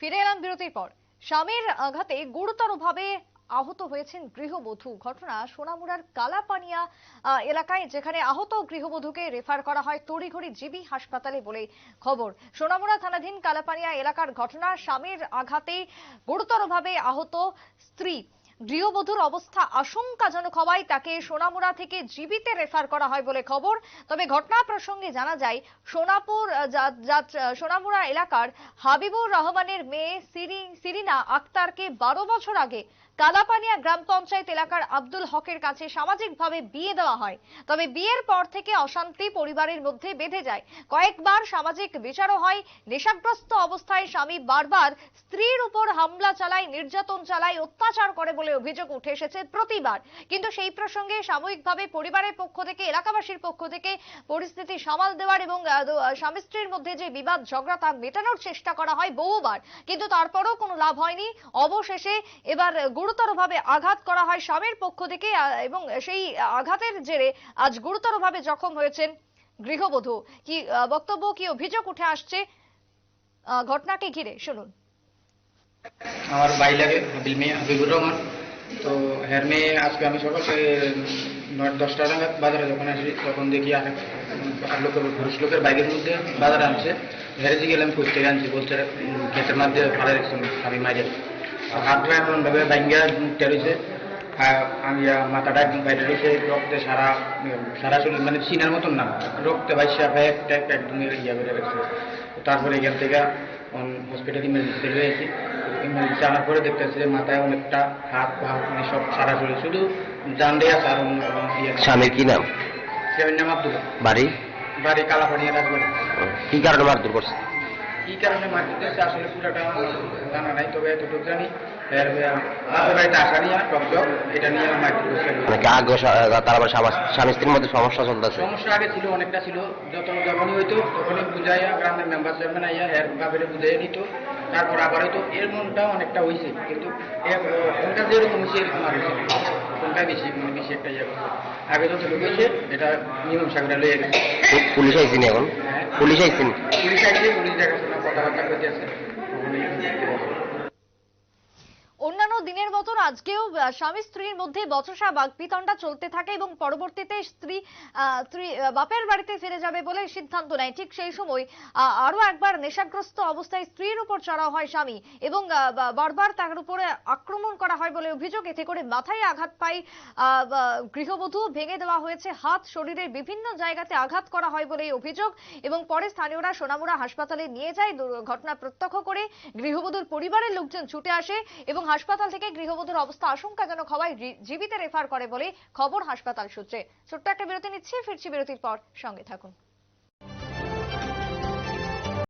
ফিরে এলাম বিরতির পর। স্বামীর আঘাতে গুরুতরভাবে আহত হয়েছেন গৃহবধূ। ঘটনা সোনামুড়ার কালাপানিয়া এলাকায় যেখানে আহত গৃহবধূকে রেফার করা হয় তড়িঘড়ি জিবি হাসপাতালে বলে খবর। সোনামুড়া থানাধীন কালাপানিয়া এলাকার ঘটনা স্বামীর আঘাতে গুরুতরভাবে আহত স্ত্রী। গৃহবধূর অবস্থা আশঙ্কাজনক হওয়ায় তাকে সোনামুড়া থেকে জীবিতে রেফার করা হয় বলে খবর। তবে ঘটনা প্রসঙ্গে জানা যায়, সোনাপুর সোনামুড়া এলাকার হাবিবুর রহমানের মেয়ে সিরি- সিরিনা আক্তারকে বারো বছর আগে কালাপানিয়া গ্রাম পঞ্চায়েত এলাকার আব্দুল হকের কাছে সামাজিকভাবে বিয়ে দেওয়া হয়। তবে বিয়ের পর থেকে অশান্তি পরিবারের মধ্যে বেঁধে যায়। কয়েকবার সামাজিক বিচারও হয়। নেশাগ্রস্ত অবস্থায় স্বামী বারবার স্ত্রীর উপর হামলা চালায়, নির্যাতন চালায়, অত্যাচার করে বলে অভিযোগ উঠে এসেছে প্রতিবার। কিন্তু সেই প্রসঙ্গে সাময়িকভাবে পরিবারের পক্ষ থেকে, এলাকাবাসীর পক্ষ থেকে পরিস্থিতি সামাল দেওয়ার এবং স্বামী স্ত্রীর মধ্যে যে বিবাদ ঝগড়া তা মেটানোর চেষ্টা করা হয় বহুবার। কিন্তু তারপরেও কোনো লাভ হয়নি। অবশেষে এবার গুরুতরভাবে আঘাত করা হয় স্বামীর পক্ষ থেকে এবং সেই আঘাতের জেরে আজ গুরুতরভাবে জখম হয়েছেন গৃহবধূ। কি বক্তব্য কি, অভিযোগ উঠে আসছে? ঘটনাকে ঘিরে, শুনুন। আমার ভাই লাগে হাবিল মেয়ে, হাবিবুর রহমান। তো হের মেয়ে আজকে আমি সকালে নয়, দশটা নাগাদ বাজারে যখন আসি, তখন দেখি আর লোকের পুরুষ লোকের বাইকের মধ্যে বাজারে আনছে। হেরেজি গেলাম খুঁজতে আনছি বলছে ক্ষেতের মধ্যে ফাড়া রেখেছেন আমি মাইরে। হাতটা এমন ভাবে ভাঙ্গা মুখটা আমি মাথাটা একদম বাইরে রয়েছে রক্তে সারা সারা শরীর মানে চিনার মতন না। রক্তে একদম ইয়া করে রাখছে তারপরে এখান থেকে হসপিটাল ইমার্জেন্সি রয়েছে ইমার্জেন্সি আনার পরে দেখতেছি যে মাথায় অনেকটা হাত পা মানে সব সারা শরীর শুধু জান দেয়া আর ইয়ে। স্বামীর কি নাম? সেভেন নাম আব্দুল্লাহ বাড়ি? বাড়ি কালাপানিয়া রাজবাড়ি। কি কারণে মারধর করছে? কি কারণে মারতেছে আসলে পুরোটা জানা নাই তবে এতটুকু জানি। এর আমাদের বাড়িতে আসা নিয়ে টকজক এটা নিয়ে আমার মারতে করছে নাকি আগে তার আবার স্বামী- স্বামী স্ত্রীর মধ্যে সমস্যা চলতেছে? সমস্যা আগে ছিল অনেকটা ছিল। যত যখনই হইতো তখনই বুঝাইয়া গ্রামের মেম্বার চেয়ারম্যান আইয়া এর বাপেরে বুঝাইয়া নিত। তারপর আবার হয়তো এর মনটা অনেকটা হয়েছে কিন্তু ওখানকার যেরকম হয়েছে এরকম আর হয়েছে ওখানকার বেশি মানে বেশি একটা ইয়ে আগে যত এটা নিয়ম সাগরা লয়ে গেছে। পুলিশ আইসিনি এখন? পুলিশ আইসিনি পুলিশ আইছে পুলিশ দেখাশোনা কথাবার্তা করতে আছে। অন্যান্য দিনের মতন আজকেও স্বামী স্ত্রীর মধ্যে বচসা বাগবিতণ্ডা চলতে থাকে এবং পরবর্তীতে স্ত্রী স্ত্রী বাপের বাড়িতে ফিরে যাবে বলে সিদ্ধান্ত নেয়। ঠিক সেই সময় আরও একবার নেশাগ্রস্ত অবস্থায় স্ত্রীর উপর চড়াও হয় স্বামী এবং বারবার তার উপরে আক্রমণ করা হয় বলে অভিযোগ। এতে করে মাথায় আঘাত পায় গৃহবধূ। ভেঙে দেওয়া হয়েছে হাত। শরীরের বিভিন্ন জায়গাতে আঘাত করা হয় বলে অভিযোগ এবং পরে স্থানীয়রা সোনামুড়া হাসপাতালে নিয়ে যায়। ঘটনা প্রত্যক্ষ করে গৃহবধূর পরিবারের লোকজন ছুটে আসে এবং হাসপাতাল থেকে গৃহবধূর অবস্থা আশঙ্কাজনক হওয়ায় জীবিতে রেফার করে বলে খবর হাসপাতাল সূত্রে। ছোট্ট একটা বিরতি নিচ্ছি, ফিরছি বিরতির পর। সঙ্গে থাকুন।